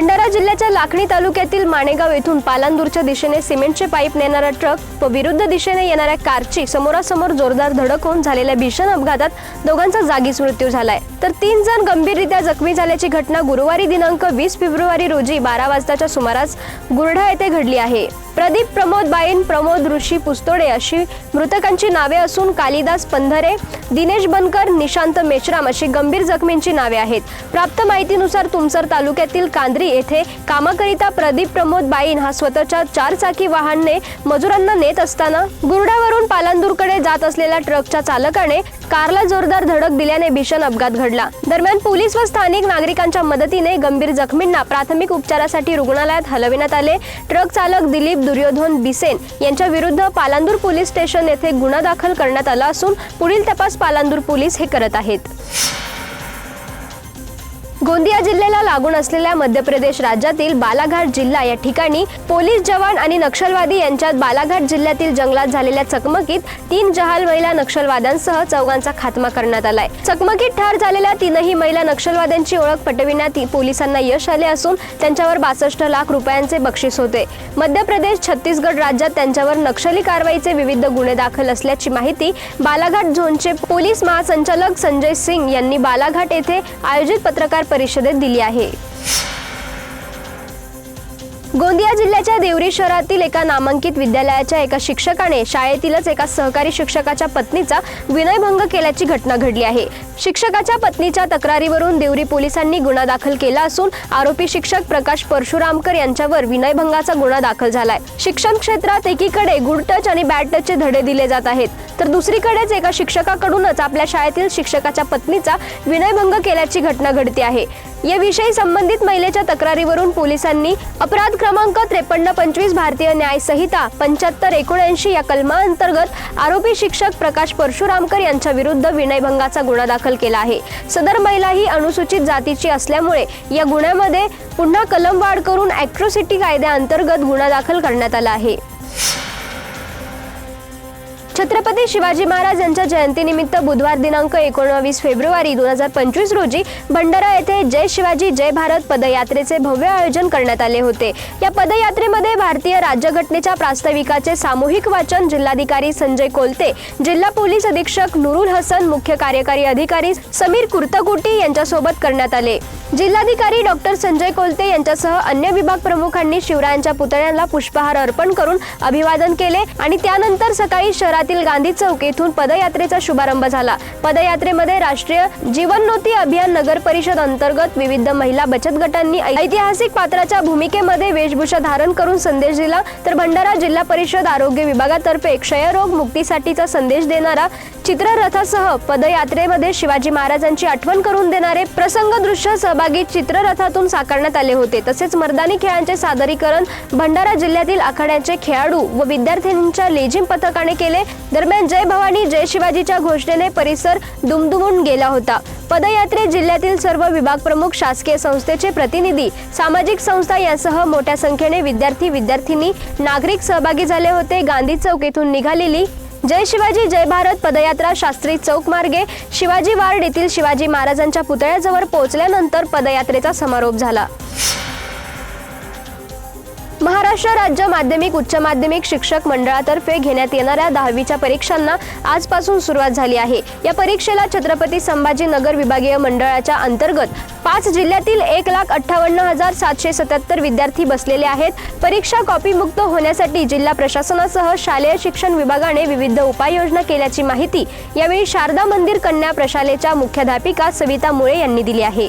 भंडारा जिल्ह्याच्या लाखणी तालुक्यातील माणेगाव येथून पालांदूरच्या दिशेने सिमेंटचे पाईप नेणारा ट्रक व विरुद्ध दिशेने येणाऱ्या कारची समोरासमोर जोरदार धडक होऊन झालेल्या भीषण अपघातात दोघांचा जागीच मृत्यू झालाय. तर तीन जण गंभीररित्या जखमी झाल्याची घटना गुरुवारी दिनांक वीस फेब्रुवारी रोजी बारा वाजताच्या सुमारास गुरढा येथे घडली आहे. प्रदीप प्रमोद बाईन प्रमोद ऋषी पुस्तोडे अशी मृतकांची नावे असून कालिदास पंधरे दिनेश बनकर निशांत मेश्राम अशी गंभीर जखमींची नावे आहेत. प्राप्त माहितीनुसार तुमसर तालुक्यातील कांद्री येथे कामाकरिता प्रदीप प्रमोद बाईन हा स्वतःच्या चारचाकी वाहनने मजुरांना नेत असताना गुरडावरून पालांदूरकडे जात असलेल्या ट्रकच्या चालकाने कारला जोरदार धडक दिल्याने भीषण अपघात घडला. दरम्यान पोलीस व स्थानिक नागरिकांच्या मदतीने गंभीर जखमींना प्राथमिक उपचारासाठी रुग्णालयात हलविण्यात आले. ट्रक चालक दिलीप दुर्योधन बिसेन यांच्या विरुद्ध पालांदूर पोलीस स्टेशन येथे गुन्हा दाखल करण्यात आला असून पुढील तपास पालांदूर पोलीस हे करत आहेत. गोंदिया जिल्ह्याला लागून असलेल्या मध्य प्रदेश राज्यातील बालाघाट जिल्हा या ठिकाणी पोलीस जवान आणि नक्षलवादी यांच्यात बालाघाट जिल्ह्यातील जंगलात झालेल्या चकमकीत तीन जहाल महिला नक्षलवाद्यांसह चौघांचा खात्मा करण्यात आलाय. चकमकीत ठार झालेल्या तीनही महिला नक्षलवाद्यांची ओळख पटविण्यात पोलिसांना यश आले असून त्यांच्यावर बासष्ट लाख रुपयांचे बक्षीस होते. मध्य प्रदेश छत्तीसगड राज्यात त्यांच्यावर नक्षली कारवाईचे विविध गुन्हे दाखल असल्याची माहिती बालाघाट झोनचे पोलीस महासंचालक संजय सिंग यांनी बालाघाट येथे आयोजित पत्रकार परिषदेत दिली आहे. गोंदिया जिल्ह्याच्या देवरी शहरातील एका नामांकित विद्यालयाच्या एका शिक्षकाने शाळेतीलच एका सहकारी शिक्षकाच्या पत्नीचा विनयभंग केल्याची घटना घडली आहे. शिक्षकाच्या पत्नीच्या तक्रारीवरून देवरी पोलिसांनी गुन्हा दाखल केला असून आरोपी शिक्षक प्रकाश परशुरामकर यांच्यावर विनयभंगाचा गुन्हा दाखल झालाय. शिक्षण क्षेत्रात एकीकडे गुड टच आणि बॅड टचचे धडे दिले जात आहेत. तर दुसरीकडेच एका शिक्षकाकडूनच आपल्या शाळेतील शिक्षकाच्या पत्नीचा विनयभंग केल्याची घटना घडते आहे. याविषयी संबंधित महिलेच्या तक्रारीवरून पोलिसांनी अपराध क्रमांक त्रेपन्न पंचवीस भारतीय न्याय संहिता पंच्याहत्तर एकोणऐंशी या कलमाअंतर्गत आरोपी शिक्षक प्रकाश परशुरामकर यांच्या विरुद्ध विनयभंगाचा गुन्हा दाखल केला आहे. सदर महिला ही अनुसूचित जातीची असल्यामुळे या गुन्ह्यामध्ये पुन्हा कलमवाढ करून ॲट्रोसिटी कायद्याअंतर्गत गुन्हा दाखल करण्यात आला आहे. छत्रपती शिवाजी महाराज यांच्या जयंतीनिमित्त बुधवार दिनांक एकोणवीस फेब्रुवारी दोन हजार पंचवीस रोजी भंडारा येथे जय शिवाजी जय भारत पदयात्रेचे भव्य आयोजन करण्यात आले होते. या पदयात्रेमध्ये भारतीय राज्यघटनेच्या प्रास्ताविकाचे सामूहिक वाचन जिल्हाधिकारी संजय कोलते जिल्हा पोलीस अधीक्षक नुरुल हसन मुख्य कार्यकारी अधिकारी समीर कुर्तकुटी यांच्यासोबत करण्यात आले. जिल्हाधिकारी डॉक्टर संजय कोलते यांच्यासह अन्य विभाग प्रमुखांनी शिवरायांच्या पुतळ्यांना पुष्पहार अर्पण करून अभिवादन केले आणि त्यानंतर सकाळी शहरातील गांधी चौक येथून पदयात्रेचा शुभारंभ झाला. पदयात्रेमध्ये राष्ट्रीय जीवनोती अभियान नगर परिषद अंतर्गत विविध महिला बचत गटांनी ऐतिहासिक पात्राच्या भूमिकेमध्ये वेशभूषा धारण करून संदेश दिला. तर भंडारा जिल्हा परिषद आरोग्य विभागातर्फे क्षयरोग मुक्तीसाठीचा संदेश देणारा चित्ररथासह पदयात्रेमध्ये शिवाजी महाराजांची आठवण करून देणारे प्रसंग दृश्य सहभागी चित्ररथातून साकारण्यात आले होते. तसेच मर्दानी खेळांचे सादरीकरण भंडारा जिल्ह्यातील आखाड्याचे खेळाडू व विद्यार्थ्यांच्या लेझिम पथकाने केले. दरम्यान जय भवानी जय शिवाजीच्या घोषणेने परिसर दुमदुमून गेला होता. पदयात्रेत जिल्ह्यातील सर्व विभाग प्रमुख शासकीय संस्थेचे प्रतिनिधी सामाजिक संस्था यांसह मोठ्या संख्येने विद्यार्थी विद्यार्थिनी नागरिक सहभागी झाले होते. गांधी चौक येथून निघालेली जय शिवाजी जय भारत पदयात्रा शास्त्री चौक मार्गे. शिवाजी वार्ड येथील शिवाजी महाराजांच्या पुतळ्याजवळ पोहोचल्यानंतर पदयात्रेचा समारोप झाला. महाराष्ट्र राज्य माध्यमिक उच्च माध्यमिक शिक्षक मंडळातर्फे घेण्यात येणाऱ्या दहावीच्या परीक्षांना आजपासून सुरुवात झाली आहे. या परीक्षेला छत्रपती संभाजीनगर विभागीय मंडळाच्या अंतर्गत पाच जिल्ह्यातील एक लाख अठ्ठावन्न हजार सातशे सत्याहत्तर विद्यार्थी बसलेले आहेत. परीक्षा कॉपीमुक्त होण्यासाठी जिल्हा प्रशासनासह शालेय शिक्षण विभागाने विविध उपाययोजना केल्याची माहिती यावेळी शारदा मंदिर कन्या प्रशालेच्या मुख्याध्यापिका सविता मुळे यांनी दिली आहे.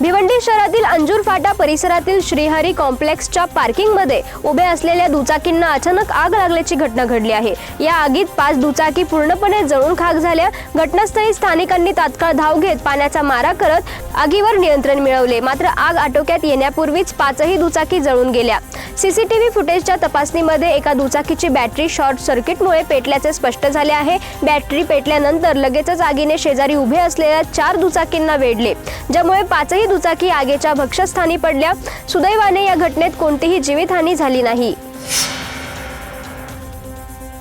भिवंडी शहरातील अंजूर फाटा परिसरातील श्रीहरी कॉम्प्लेक्सच्या पार्किंगमध्ये उभे असलेल्या दुचाकींना अचानक आग लागल्याची घटना घडली आहे. या आगीत पाच दुचाकी पूर्णपणे जळून खाक झाल्या. घटनास्थळी स्थानिकांनी तात्काळ धाव घेत पाण्याचा मारा करत आगीवर नियंत्रण मिळवले. मात्र आग आटोक्यात येण्यापूर्वीच पाचही दुचाकी जळून गेल्या. सीसीटीव्ही फुटेजच्या तपासणीमध्ये एका दुचाकीची बॅटरी शॉर्ट सर्किटमुळे पेटल्याचे स्पष्ट झाले आहे. बॅटरी पेटल्यानंतर लगेचच आगीने शेजारी उभे असलेल्या चार दुचाकींना वेढले ज्यामुळे पाचही दुचाकी आगीच्या भक्षस्थानी पडल्या. सुदैवाने या घटनेत कोणतीही जीवितहानी झाली नाही.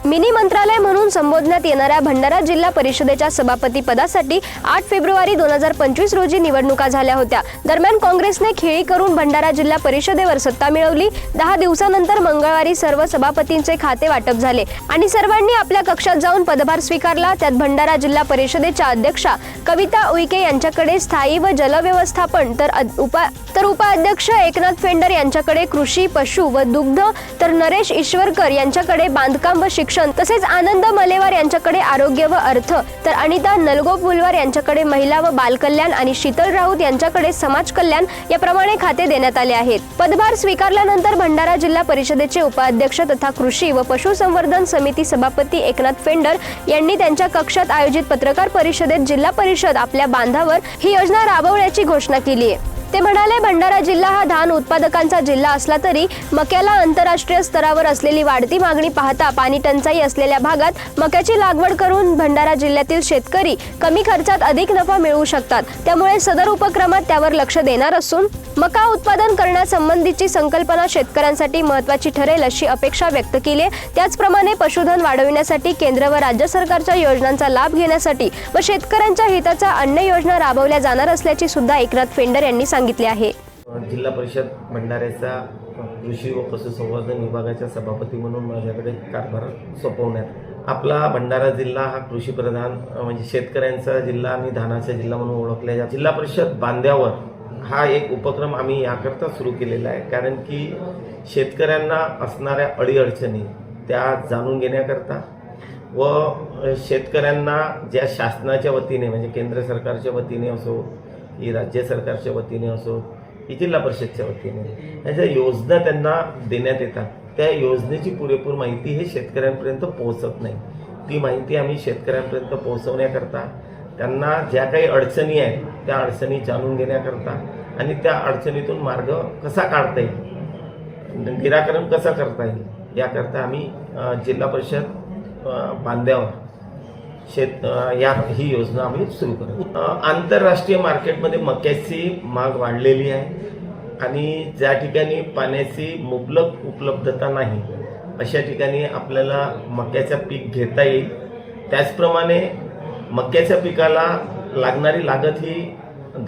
मिनी मंत्रालय म्हणून संबोधण्यात येणाऱ्या भंडारा जिल्हा परिषदेच्या सभापती पदासाठी आठ फेब्रुवारी दोन हजार पंचवीस रोजी निवडणुका झाल्या होत्या. दरम्यान काँग्रेसने खेळी करून भंडारा जिल्हा परिषदेवर सत्ता मिळवली. दहा दिवसानंतर मंगळवारी सर्व सभापतींचे खाते वाटप झाले आणि सर्वांनी आपल्या कक्षात जाऊन पदभार स्वीकारला. त्यात भंडारा जिल्हा परिषदेच्या अध्यक्षा कविता उईके यांच्याकडे स्थायी व जलव्यवस्थापन तर उपा तर उपाध्यक्ष एकनाथ फेंडर यांच्याकडे कृषी पशु व दुग्ध तर नरेश ईश्वरकर यांच्याकडे बांधकाम व शिक्षण तसेच आनंद मलेवार यांच्याकडे आरोग्य व अर्थ. तर अनिता नलगोपुलवार यांच्याकडे महिला व बालकल्याण आणि शीतल राऊत यांच्याकडे समाज कल्याण याप्रमाणे खाते देण्यात आले आहेत. पदभार स्वीकारल्यानंतर भंडारा जिल्हा परिषदेचे उपाध्यक्ष तथा कृषी व पशुसंवर्धन समिती सभापती एकनाथ फेंडर यांनी त्यांच्या कक्षात आयोजित पत्रकार परिषदेत जिल्हा परिषद आपल्या बांधावर ही योजना राबवण्याची घोषणा केली आहे. ते म्हणाले भंडारा जिल्हा हा धान उत्पादकांचा जिल्हा असला तरी मक्याला आंतरराष्ट्रीय स्तरावर असलेली वाढती मागणी पाहता पाणी टंचाई असलेल्या भागात मक्याची लागवड करून भंडारा जिल्ह्यातील शेतकरी कमी खर्चात अधिक नफा मिळवू शकतात. त्यामुळे सदर उपक्रमात त्यावर लक्ष देणार असून मका उत्पादन करण्यासंबंधीची संकल्पना शेतकऱ्यांसाठी महत्वाची ठरेल अशी अपेक्षा व्यक्त केली आहे. त्याचप्रमाणे पशुधन वाढविण्यासाठी केंद्र व राज्य सरकारच्या योजनांचा लाभ घेण्यासाठी व शेतकऱ्यांच्या हिताचा अन्य योजना राबवल्या जाणार असल्याची सुद्धा एकनाथ फेंडर यांनी सांगितले आहे जिल्हा परिषद भंडाऱ्याचा कृषी व पशुसंवर्धन विभागाच्या सभापती म्हणून माझ्याकडे कारभार सोपवण्यात आपला भंडारा जिल्हा हा कृषीप्रधान म्हणजे शेतकऱ्यांचा जिल्हा आणि धानाचा जिल्हा म्हणून ओळखला जातो जिल्हा परिषद बांध्यावर हा एक उपक्रम आम्ही याकरता सुरू केलेला आहे. कारण की शेतकऱ्यांना असणाऱ्या अडीअडचणी त्या जाणून घेण्याकरता व शेतकऱ्यांना ज्या शासनाच्या वतीने म्हणजे केंद्र सरकारच्या वतीने असो की राज्य सरकारच्या वतीने असो की जिल्हा परिषदच्या वतीने या ज्या योजना त्यांना देण्यात येतात त्या योजनेची पुरेपूर माहिती हे शेतकऱ्यांपर्यंत पोहोचत नाही. ती माहिती आम्ही शेतकऱ्यांपर्यंत पोहोचवण्याकरता त्यांना ज्या काही अडचणी आहेत त्या अडचणी जाणून घेण्याकरता आणि त्या अडचणीतून मार्ग कसा काढता येईल? निराकरण कसं करता येईल? याकरता आम्ही जिल्हा परिषद बांध्यावर शेत या ही योजना आम्ही सुरू करू. आंतरराष्ट्रीय मार्केटमध्ये मक्याची माग वाढलेली आहे आणि ज्या ठिकाणी पाण्याची मुबलक उपलब्धता नाही अशा ठिकाणी आपल्याला मक्याचं पीक घेता येईल. त्याचप्रमाणे मक्याच्या पिकाला लागणारी लागत ही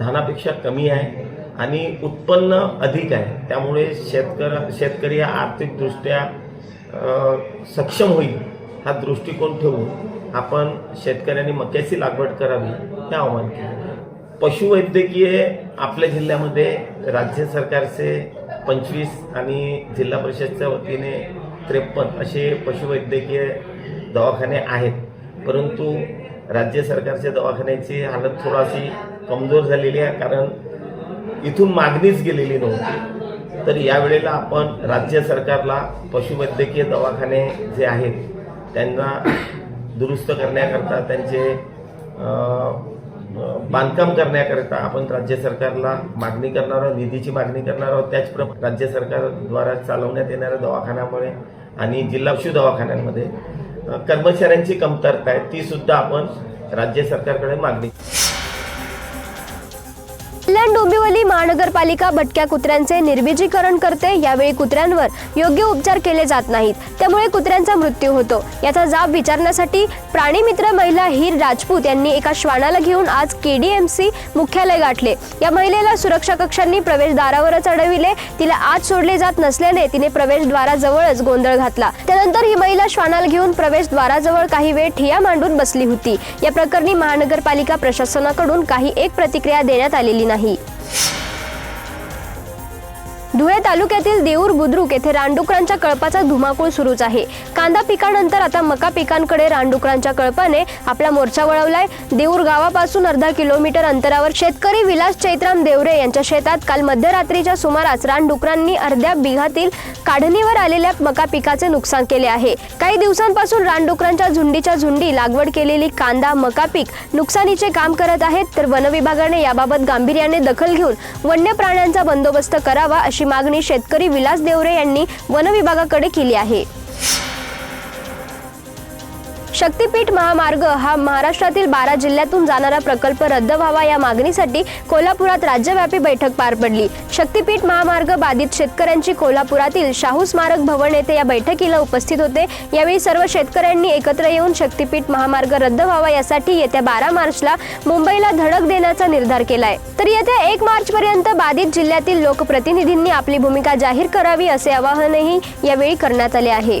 धानापेक्षा कमी आहे आणि उत्पन्न अधिक आहे. त्यामुळे शेतकर शेतकरी हा आर्थिकदृष्ट्या सक्षम होईल हा दृष्टिकोन ठेवून आपण शेतकऱ्यांनी मक्याची लागवड करावी हे आवाहन केलं. पशुवैद्यकीय आपल्या जिल्ह्यामध्ये राज्य सरकारचे पंचवीस आणि जिल्हा परिषदच्या वतीने त्रेपन्न असे पशुवैद्यकीय दवाखाने आहेत. परंतु राज्य सरकारच्या दवाखान्याची हालत थोडाशी कमजोर झालेली आहे कारण इथून मागणीच गेलेली नव्हती. तर यावेळेला आपण राज्य सरकारला पशुवैद्यकीय दवाखाने जे आहेत त्यांना दुरुस्त करण्याकरता त्यांचे बांधकाम करण्याकरता आपण राज्य सरकारला मागणी करणार आहोत निधीची मागणी करणार आहोत. त्याचप्रमाणे राज्य सरकारद्वारा चालवण्यात येणाऱ्या दवाखान्यामुळे आणि जिल्हा पशु दवाखान्यांमध्ये कर्मचाऱ्यांची कमतरता आहे ती सुद्धा आपण राज्य सरकारकडे मागणी कल्याण डोंबिवली महानगरपालिका भटक्या कुत्र्यांचे निर्बीजीकरण करते. यावेळी कुत्र्यांवर योग्य उपचार केले जात नाहीत. त्यामुळे कुत्र्यांचा मृत्यू होतो. याचा जाब विचारण्यासाठी प्राणीमित्र महिला हीर राजपूत यांनी एका श्वानाला घेऊन आज केडीएमसी मुख्यालय गाठले. या महिलेला सुरक्षा कक्षांनी प्रवेशद्वारावरच अडविले. तिला आत सोडले जात नसल्याने तिने प्रवेशद्वाराजवळच गोंधळ घातला. त्यानंतर ही महिला श्वानाला घेऊन प्रवेशद्वाराजवळ काही वेळ ठिया मांडून बसली होती. या प्रकरणी महानगरपालिका प्रशासनाकडून काही एक प्रतिक्रिया देण्यात आलेली नाही. hị धुळे तालुक्यातील देऊर बुद्रुक येथे रानडुकरांच्या कळपाचा धुमाकूळ सुरूच आहे. कांदा पिकानंतर आता मका पिकांकडे रानडुकरांच्या कळपाने आपला मोर्चा वळवलाय. देऊर गावापासून अर्धा किलोमीटर अंतरावर शेतकरी विलास चैत्राम देवरे यांच्या शेतात काल मध्यरात्रीच्या सुमारास रानडुकरांनी अर्ध्या बिघातील काढणीवर आलेल्या मका पिकाचे नुकसान केले आहे. काही दिवसांपासून रानडुकरांच्या झुंडीच्या झुंडी लागवड केलेली कांदा मका पीक नुकसानीचे काम करत आहेत तर वन विभागाने याबाबत गांभीर्याने दखल घेऊन वन्य प्राण्यांचा बंदोबस्त करावा अशी मागणी शेतकरी विलास देवरे यांनी वनविभागाकडे केली आहे. शक्तीपीठ महामार्ग हा महाराष्ट्रातील बारा जिल्ह्यातून जाणारा प्रकल्प रद्द व्हावा या मागणीसाठी कोल्हापुरात राज्यव्यापी बैठक पार पडली. शक्तीपीठ महामार्ग बाधित शेतकऱ्यांची कोल्हापुरातील शाहू स्मारक भवन येथे या बैठकीला उपस्थित होते. यावेळी सर्व शेतकऱ्यांनी एकत्र येऊन शक्तीपीठ महामार्ग रद्द व्हावा यासाठी येत्या बारा मार्चला मुंबईला धडक देण्याचा निर्धार केलाय. तर येत्या एक मार्च पर्यंत बाधित जिल्ह्यातील लोकप्रतिनिधींनी आपली भूमिका जाहीर करावी असे आवाहनही यावेळी करण्यात आले आहे.